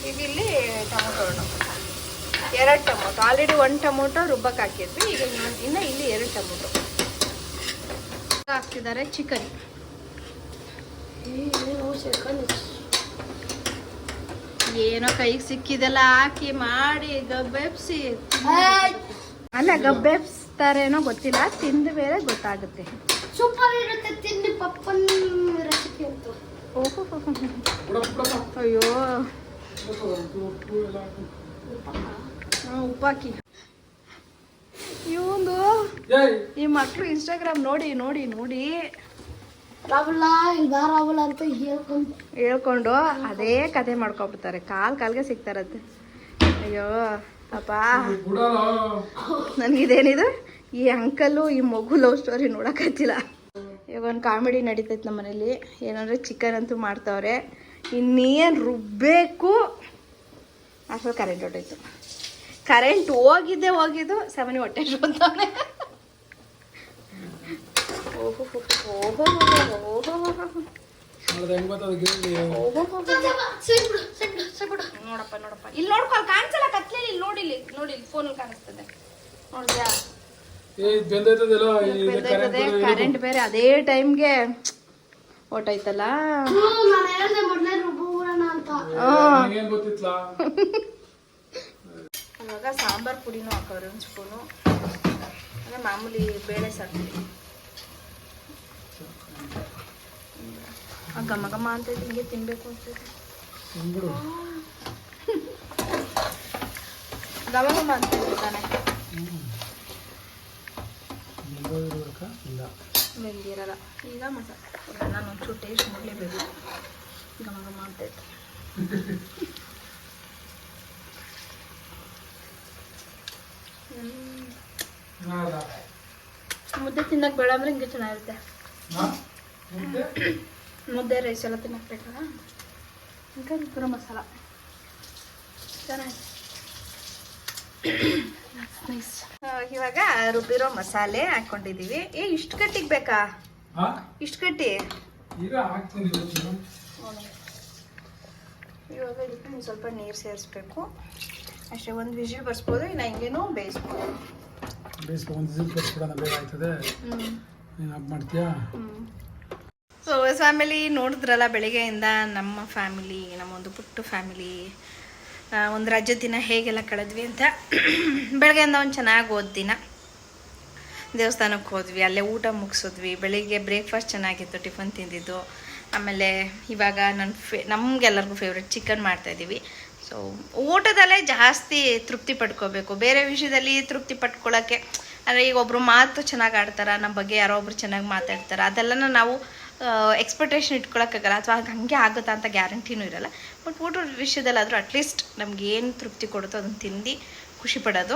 ಈಗ ಇಲ್ಲಿ ಟೊಮೊಟೊ ಹಣ್ಣು. ಎರಡು ಟೊಮೊಟೊ. ಆಲ್ರೆಡಿ ಒಂದು ಟೊಮೊಟೊ ರುಬ್ಬಕ್ಕೆ ಹಾಕಿದ್ವಿ. ಈಗ ಇನ್ನು ಇಲ್ಲಿ ಎರಡು ಟೊಮೊಟೊ. ಹಾಕ್ತಿದ್ದಾರೆ ಚಿಕನ್. ಏನೋ ಕೈಗೆ ಸಿಕ್ಕಿದೆಲ್ಲ ಹಾಕಿ ಮಾಡಿ ಗಬ್ಬೆಬ್ಸಿ ಅಲ್ಲ ಗಬ್ಬೆಬ್ಸ್ತಾರೇನೋ ಗೊತ್ತಿಲ್ಲ ತಿಂದು ಬೇರೆ ಗೊತ್ತಾಗುತ್ತೆ. ಸೂಪರ್ ಇರುತ್ತೆ ತಿಂಡಿ ಪಪ್ಪನ್ ರೆಸಿಪಿ ಅಂತ. ಓಹೋ ಬಿಡಪ್ಪ ಬಿಡಪ್ಪ ಅಯ್ಯೋ. ಉಪ್ಪು ಉಪ್ಪು ಎಲ್ಲ ಹಾಕು. ಹಾ, ಉಪ್ಪಾಕಿ. ಇವಂದು ಏಯ್. ಈ ಮಕ್ಳು ಇನ್ಸ್ಟಾಗ್ರಾಮ್ ನೋಡಿ ನೋಡಿ ನೋಡಿ. ಅಂತ ಹೇಳ್ಕೊಂಡು ಹೇಳ್ಕೊಂಡು ಅದೇ ಕತೆ ಮಾಡ್ಕೊಬಿಡ್ತಾರೆ. ಕಾಲ್ ಕಾಲ್ಗೆ ಸಿಗ್ತಾರತ್ತೆ. ಅಯ್ಯೋ ಅಪ್ಪ ನನಗಿದೇನಿದು? ಈ ಅಂಕಲ್ಲು ಈ ಮಗು ಲವ್ ಸ್ಟೋರಿ ನೋಡೋಕ್ಕಾಗ್ತಿಲ್ಲ ಇವಾಗ ಒಂದು ಕಾಮಿಡಿ ನಡೀತೈತೆ ನಮ್ಮ ಮನೇಲಿ. ಏನಂದರೆ ಚಿಕನ್ ಅಂತೂ ಮಾಡ್ತಾವ್ರೆ. ಇನ್ನೇನು ರುಬ್ಬಬೇಕು ಅಷ್ಟರಲ್ಲಿ ಕರೆಂಟ್ ಹೊಟ್ಟೋಯ್ತು ಕರೆಂಟ್ ಹೋಗಿದ್ದೆ ಹೋಗಿದ್ದು ಸೆವೆನ್ ಹೊಟ್ಟೆ ಬಂತವನೆ ನೋಡಪ್ಪ ನೋಡಪ್ಪ ಇಲ್ಲಿ ನೋಡ್ಕೊ ಅಲ್ಲಿ ಕಾಣಿಸಲ್ಲ ಕತ್ಲೆ ಇಲ್ಲಿ ನೋಡಿ ಇಲ್ಲಿ ನೋಡಿ ಇಲ್ಲಿ ಫೋನಲ್ಲಿ ಕಾಣಿಸ್ತದೆ ನೋಡಿದ್ಯಾ ಕರೆಂಟ್ ಬೇರೆ ಅದೇ ಟೈಮ್ಗೆ ಗೊತ್ತಿತ್ಲಾ ಇವಾಗ ಸಾಂಬಾರ್ ಪುಡಿನೂ ಹಾಕೋರು ಒಂದು ಸ್ಪೂನು. ಅಂದರೆ ಮಾಮೂಲಿ ಬೇಳೆ ಸಾಕು ಆ ಘಮ ಘಮ ಅಂತ ಹಿಂಗೆ ತಿನ್ಬೇಕು ಅನ್ಸುತ್ತೆ. ಬಿಡು ಘಮ ಘಮ ಅಂತ ತಾನೆ. ಬೆಂದಿರಲ್ಲ ಈಗ ಮಸಾಲೆ ನಾನು ಒಂಚೂರು ಟೇಸ್ಟ್ ನೋಡಲೇಬೇಕು. ಘಮ ಘಮ ಅಂತೈತೆ? ಮುದ್ದೆ ತಿನ್ನಕ್ಕೆ ಬೇಡ ಅಂದ್ರೆ ಹಿಂಗೆ ಚೆನ್ನಾಗಿರುತ್ತೆ. ಮುದ್ದೆ? ರೈಸ್ ಎಲ್ಲ ತಿನ್ನಕ್ಕೆ ಬೇಕಲ್ಲ ఇంకా ಪೂರ ಮಸಾಲ ಚೆನ್ನಾಗಿ ಇವಾಗ ರುಬ್ಬಿರೋ ಮಸಾಲೆ ಹಾಕೊಂಡಿದೀವಿ. ಏ ಇಷ್ಟು ಕಟ್ಟಿಗೆ ಬೇಕಾ? ಹಾ? ಇಷ್ಟು ಕಟ್ಟಿ ಇವಾಗ ಇದಕ್ಕೆ ಒಂದು ಸ್ವಲ್ಪ ನೀರು ಸೇರಿಸ್ಬೇಕು. ಅಷ್ಟೇ ಒಂದು ವಿಜಿಲ್ ಬರ್ಸ್ಬೋದು ಇನ್ನು ಹಿಂಗೇನು ಬೇಯಿಸ್ಬೋದು. ಬೇಯಿಸ್ಕೊ ಒಂದು ವಿಜಿಲ್ ಬೇಗ ಆಯ್ತದೆ. ಹ್ಞೂ ನೀನು ಹಾಕಿ ಮಾಡ್ತೀಯಾ? ಸೊ ಫ್ಯಾಮಿಲಿ ನೋಡಿದ್ರಲ್ಲ ಬೆಳಿಗ್ಗೆಯಿಂದ ನಮ್ಮ ಫ್ಯಾಮಿಲಿ ನಮ್ಮೊಂದು ಪುಟ್ಟ ಫ್ಯಾಮಿಲಿ ಒಂದು ರಜದ ದಿನ ಹೇಗೆಲ್ಲ ಕಳೆದ್ವಿ ಅಂತ ಬೆಳಗ್ಗೆಯಿಂದ ಒಂದು ಚೆನ್ನಾಗಿ ಓದ್ ದಿನ. ದೇವಸ್ಥಾನಕ್ಕೆ ಹೋದ್ವಿ, ಅಲ್ಲೇ ಊಟ ಮುಗಿಸಿದ್ವಿ. ಬೆಳಿಗ್ಗೆ ಬ್ರೇಕ್ಫಾಸ್ಟ್ ಚೆನ್ನಾಗಿತ್ತು ಟಿಫನ್ ತಿಂದಿದ್ದು. ಆಮೇಲೆ ಇವಾಗ ನನ್ನ ಫೇ ನಮಗೆಲ್ಲರಿಗೂ ಫೇವ್ರೆಟ್ ಚಿಕನ್ ಮಾಡ್ತಾಯಿದ್ದೀವಿ ಸೊ ಊಟದಲ್ಲೇ ಜಾಸ್ತಿ ತೃಪ್ತಿ ಪಡ್ಕೋಬೇಕು. ಬೇರೆ ವಿಷಯದಲ್ಲಿ ತೃಪ್ತಿ ಪಡ್ಕೊಳ್ಳೋಕ್ಕೆ ಅಂದರೆ ಈಗ ಒಬ್ಬರು ಮಾತು ಚೆನ್ನಾಗಿ ಆಡ್ತಾರೆ ನಮ್ಮ ಬಗ್ಗೆ ಯಾರೋ ಒಬ್ರು ಚೆನ್ನಾಗಿ ಮಾತಾಡ್ತಾರೆ, ಅದೆಲ್ಲನ ನಾವು ಎಕ್ಸ್ಪೆಕ್ಟೇಷನ್ ಇಟ್ಕೊಳಕ್ಕಾಗಲ್ಲ ಅಥವಾ ಹಾಗೆ ಆಗುತ್ತಾ ಅಂತ ಗ್ಯಾರಂಟಿನೂ ಇರಲ್ಲ. ಬಟ್ ಊಟದ ವಿಷಯದಲ್ಲಾದರೂ ಅಟ್ಲೀಸ್ಟ್ ನಮ್ಗೆ ಏನು ತೃಪ್ತಿ ಕೊಡುತ್ತೋ ಅದನ್ನು ತಿಂದು ಖುಷಿ ಪಡೋದು.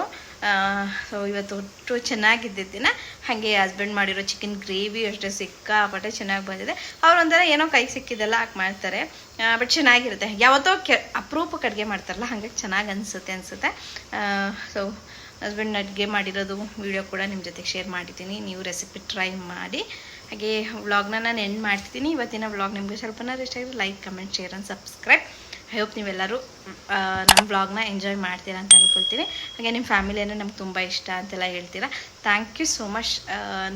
ಸೊ ಇವತ್ತು ಒಟ್ಟು ಚೆನ್ನಾಗಿದ್ದಿದ್ದ ದಿನ. ಹಾಗೆ ಹಸ್ಬೆಂಡ್ ಮಾಡಿರೋ ಚಿಕನ್ ಗ್ರೇವಿ ಅಷ್ಟೇ ಸಿಕ್ಕಾಪಟ್ಟೆ ಚೆನ್ನಾಗಿ ಬಂದಿದೆ. ಅವ್ರು ಒಂಥರ ಏನೋ ಕೈ ಸಿಕ್ಕಿದೆಲ್ಲ ಹಾಕಿ ಮಾಡ್ತಾರೆ. ಬಟ್ ಚೆನ್ನಾಗಿರುತ್ತೆ. ಯಾವತ್ತೋ ಕೆ, ಅಪರೂಪಕ್ಕೆ ಅಡುಗೆ ಮಾಡ್ತಾರಲ್ಲ, ಹಾಗಾಗಿ ಚೆನ್ನಾಗಿ ಅನಿಸುತ್ತೆ ಅನಿಸುತ್ತೆ. ಸೊ ಹಸ್ಬೆಂಡ್ ಅಡುಗೆ ಮಾಡಿರೋದು ವಿಡಿಯೋ ಕೂಡ ನಿಮ್ಮ ಜೊತೆಗೆ ಶೇರ್ ಮಾಡಿದ್ದೀನಿ. ನೀವು ರೆಸಿಪಿ ಟ್ರೈ ಮಾಡಿ. ಹಾಗೆ ವ್ಲಾಗ್ನ ನಾನು ಎಂಡ್ ಮಾಡ್ತೀನಿ ಇವತ್ತಿನ ವ್ಲಾಗ್ ನಿಮಗೆ ಸ್ವಲ್ಪನಾದ್ರು ಇಷ್ಟ ಆಗಿದ್ರೆ like comment share and subscribe I hope ನೀವೆಲ್ಲರೂ ನಮ್ಮ ವ್ಲಾಗ್ನ ಎಂಜಾಯ್ ಮಾಡ್ತೀರಾ ಅಂತ ಅಂದ್ಕೊಳ್ತೀನಿ ಹಾಗೆ ನಿಮ್ಮ ಫ್ಯಾಮಿಲಿ ಅಂದರೆ ನಮ್ಗೆ ತುಂಬ ಇಷ್ಟ ಅಂತೆಲ್ಲ ಹೇಳ್ತೀರಾ. ಥ್ಯಾಂಕ್ ಯು ಸೋ ಮಚ್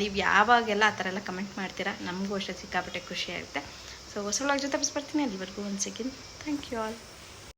ನೀವು ಯಾವಾಗೆಲ್ಲ ಆ ಥರ ಎಲ್ಲ ಕಮೆಂಟ್ ಮಾಡ್ತೀರಾ, ನಮಗೂ ಅಷ್ಟೇ ಸಿಕ್ಕಾಪಟ್ಟೆ ಖುಷಿ ಆಗುತ್ತೆ. ಸೊ ಹೊಸ ವ್ಲಾಗ್ ಜೊತೆ ಬರ್ತೀನಿ ಅಲ್ಲಿವರೆಗೂ. ಒಂದು ಸೆಕೆಂಡ್ ಥ್ಯಾಂಕ್ ಯು ಆಲ್